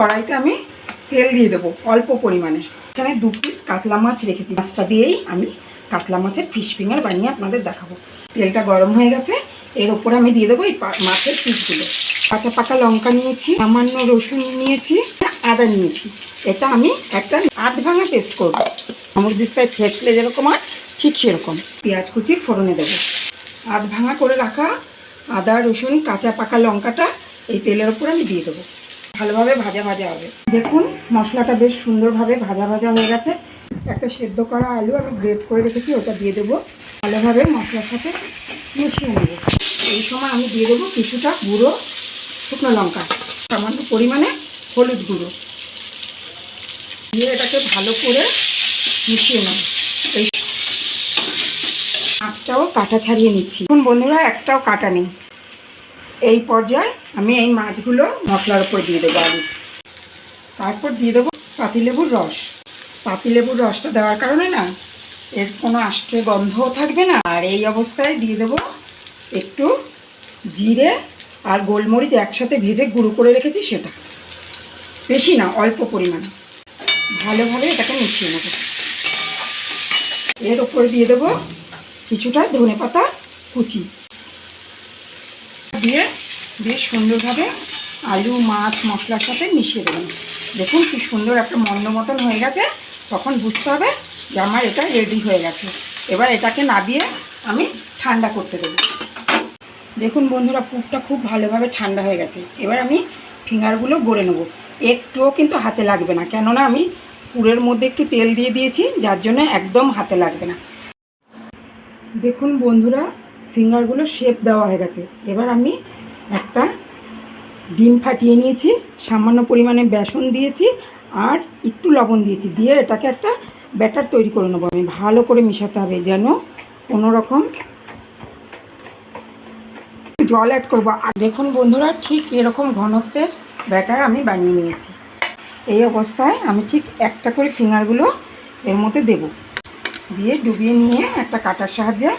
কড়াইতে আমি তেল দিয়ে দেবো, অল্প পরিমাণে। এখানে দু পিস কাতলা মাছ রেখেছি। মাছটা দিয়েই আমি কাতলা মাছের ফিশ ফিঙ্গার বানিয়ে আপনাদের দেখাবো। তেলটা গরম হয়ে গেছে, এর ওপরে আমি দিয়ে দেবো এই মাছের পিসগুলো কাঁচা পাকা লঙ্কা নিয়েছি, সামান্য রসুন নিয়েছি, আদা নিয়েছি। এটা আমি একটা আধ ভাঙা টেস্ট করব। আমুক দিস্তায় ছেঁচলে যেরকম হয়, ঠিক সেরকম। পেঁয়াজ কুচি ফোড়নে দেবো। আধ ভাঙা করে রাখা আদা, রসুন, কাঁচা পাকা লঙ্কাটা এই তেলের ওপর আমি দিয়ে দেবো। ভালোভাবে ভাজা ভাজা হবে। দেখুন, মশলাটা বেশ সুন্দরভাবে ভাজা ভাজা হয়ে গেছে। একটা সেদ্ধ করা আলু আমি গ্রেট করে রেখেছি, ওটা দিয়ে দেবো। ভালোভাবে মশলার সাথে মিশিয়ে নেব। এই সময় আমি দিয়ে দেবো কিছুটা গুঁড়ো শুকনো লঙ্কা, সামান্য পরিমাণে হলুদ গুঁড়ো। দিয়ে এটাকে ভালো করে মিশিয়ে নেব। এই মাছটাও কাটা ছাড়িয়ে নিচ্ছি। এখন বন্ধুরা, একটাও কাটা নেই। এই পর্যায়ে আমি এই মাছগুলো মশলার উপর দিয়ে দেবো আলু। তারপর দিয়ে দেবো পাতিলেবুর রস। পাতিলেবুর রসটা দেওয়ার কারণে না, এর কোনো আষ্টে গন্ধও থাকবে না। আর এই অবস্থায় দিয়ে দেবো একটু জিরে আর গোলমরিচ একসাথে ভেজে গুঁড়ো করে রেখেছি সেটা। বেশি না, অল্প পরিমাণে। ভালোভাবে এটাকে মিশিয়ে নেব। এর ওপরে দিয়ে দেবো কিছুটা ধনে পাতা কুচি। দিয়ে বেশ সুন্দরভাবে আলু, মাছ, মশলার সাথে মিশিয়ে দেবেন। দেখুন কি সুন্দর একটা মন্দ মতন হয়ে গেছে। তখন বুঝতে হবে যে আমার এটা রেডি হয়ে গেছে। এবার এটাকে নাবিয়ে আমি ঠান্ডা করতে দেবো। দেখুন বন্ধুরা, পুরটা খুব ভালোভাবে ঠান্ডা হয়ে গেছে। এবার আমি ফিঙ্গারগুলো গড়ে নেব। একটুও কিন্তু হাতে লাগবে না। কেননা আমি পুরের মধ্যে একটু তেল দিয়ে দিয়েছি, যার জন্য একদম হাতে লাগবে না। দেখুন বন্ধুরা ফিঙ্গারগুলো শেপ দেওয়া হয়ে গেছে। এবার আমি একটা ডিম ফাটিয়ে নিয়েছি, সামান্য পরিমাণে বেসন দিয়েছি আর একটু লবণ দিয়েছি। দিয়ে এটাকে একটা ব্যাটার তৈরি করে নেব। আমি ভালো করে মেশাতে হবে যেন কোনো রকম জল অ্যাড করব। আর দেখুন বন্ধুরা, ঠিক এরকম ঘনত্বের ব্যাটার আমি বানিয়ে নিয়েছি। এই অবস্থায় আমি ঠিক একটা করে ফিঙ্গারগুলো এর মধ্যে দেবো। দিয়ে ডুবিয়ে নিয়ে একটা কাটার সাহায্যে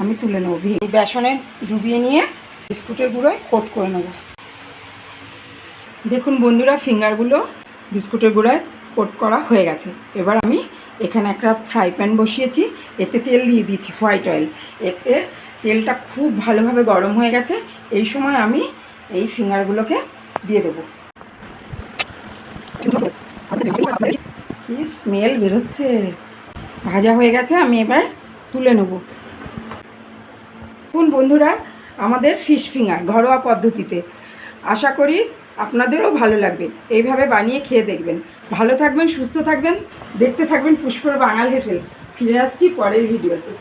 আমি তুলে নেব এই বেসনে ডুবিয়ে নিয়ে বিস্কুটের গুঁড়োয় কোট করে নেব। দেখুন বন্ধুরা, ফিঙ্গারগুলো বিস্কুটের গুঁড়োয় কোট করা হয়ে গেছে। এবার আমি এখানে একটা ফ্রাই প্যান বসিয়েছি, এতে তেল দিয়ে দিয়েছি, হোয়াইট অয়েল। এতে তেলটা খুব ভালোভাবে গরম হয়ে গেছে। এই সময় আমি এই ফিঙ্গারগুলোকে দিয়ে দেবো। কি স্মেল বেরোচ্ছে। ভাজা হয়ে গেছে, আমি এবার তুলে নেব। দেখুন বন্ধুরা, আমাদের ফিশ ফিঙ্গার ঘরোয়া পদ্ধতিতে। আশা করি আপনাদেরও ভালো লাগবে। এইভাবে বানিয়ে খেয়ে দেখবেন। ভালো থাকবেন, সুস্থ থাকবেন, দেখতে থাকবেন পুষ্পর বাঙাল হেসেল। ফিরে আসছি পরের ভিডিওতে